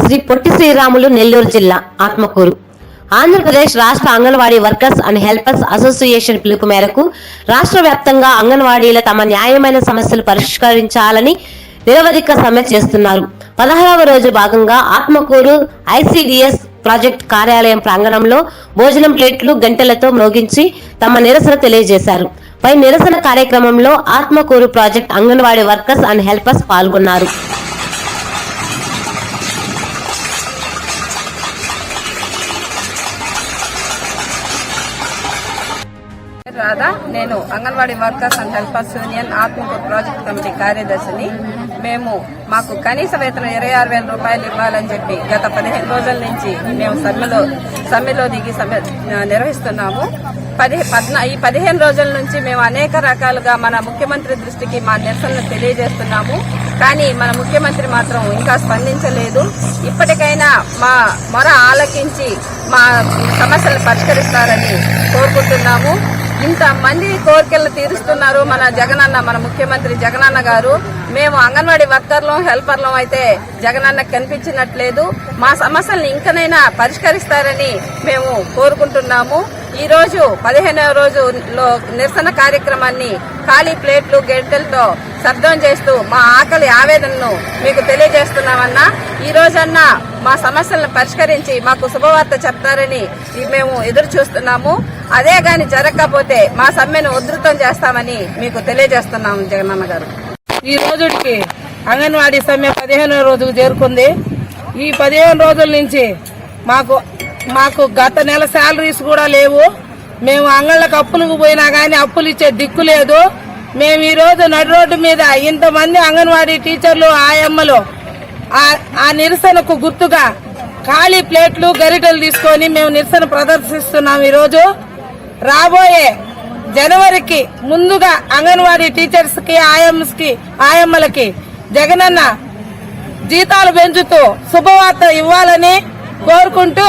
శ్రీ పొట్టి శ్రీరాములు నెల్లూరు జిల్లా ఆత్మకూరు. ఆంధ్రప్రదేశ్ రాష్ట్ర anganwadi workers and helpers association పిలుపు మేరకు రాష్ట్ర వ్యాప్తంగా అంగన్వాడీల తమ న్యాయమైన సమస్యలు పరిష్కరించాలని నిరవధిక సమ్మె చేస్తున్నారు. పదహారవ రోజు భాగంగా ఆత్మకూరు ఐసిడిఎస్ ప్రాజెక్ట్ కార్యాలయం ప్రాంగణంలో భోజనం ప్లేట్లు గంటలతో మ్రోగించి తమ నిరసన తెలియజేశారు. పై నిరసన కార్యక్రమంలో Atmakur project anganwadi workers and helpers పాల్గొన్నారు. రాధా నేను anganwadi workers and helpers union Atmakur project committee కార్యదర్శిని. మేము మాకు కనీస వేతనం ఇరవై ఆరు వేల రూపాయలు ఇవ్వాలని చెప్పి గత పదిహేను రోజుల నుంచి మేము సమ్మెలో సమ్మెలో దిగి సమ్మె నిర్వహిస్తున్నాము. పది పద్నా ఈ పదిహేను రోజుల నుంచి మేము అనేక రకాలుగా మన ముఖ్యమంత్రి దృష్టికి మా నిరసనలు తెలియజేస్తున్నాము. కానీ మన ముఖ్యమంత్రి మాత్రం ఇంకా స్పందించలేదు. ఇప్పటికైనా మా మొర ఆలకించి మా సమస్యలు పరిష్కరిస్తారని కోరుకుంటున్నాము. ఇంత మంది కోరికలను తీరుస్తున్నారు మన జగనన్న మన ముఖ్యమంత్రి జగనన్న గారు. మేము అంగన్వాడీ వర్కర్లం హెల్పర్లం అయితే జగనన్న కనిపించినట్లేదు. మా సమస్యల్ని ఇంకనైనా పరిష్కరిస్తారని మేము కోరుకుంటున్నాము. ఈ రోజు పదిహేనవ రోజులో నిరసన కార్యక్రమాన్ని ఖాళీ ప్లేట్లు గెంటలతో శబ్దం చేస్తూ మా ఆకలి ఆవేదనను మీకు తెలియజేస్తున్నామన్నా. ఈ రోజన్నా మా సమస్యలను పరిష్కరించి మాకు శుభవార్త చెప్తారని మేము ఎదురు చూస్తున్నాము. అదే గాని జరగకపోతే మా సమ్మెను ఉధృతం చేస్తామని మీకు తెలియజేస్తున్నాము జగనన్న గారు. ఈ రోజుకి అంగన్వాడీ సమ్మె పదిహేనో రోజుకు చేరుకుంది. ఈ పదిహేను రోజుల నుంచి మాకు మాకు గత నెల శాలరీస్ కూడా లేవు. మేము అంగళ్ళకు అప్పులకు పోయినా కానీ అప్పులు ఇచ్చే దిక్కు లేదు. మేము ఈరోజు నడి రోడ్డు మీద ఇంతమంది అంగన్వాడీ టీచర్లు ఆయమ్మలు ఆ- నిరసనకు గుర్తుగా ఖాళీ ప్లేట్లు గరిటెలు తీసుకొని మేము నిరసన ప్రదర్శిస్తున్నాం ఈరోజు రాబోయే జనవరికి ముందుగా అంగన్వాడీ టీచర్స్కి ఆయమ్మస్కి ఆయమ్మలకి జగనన్న జీతాలు పెంచుతూ శుభవార్త ఇవ్వాలని కోరుకుంటూ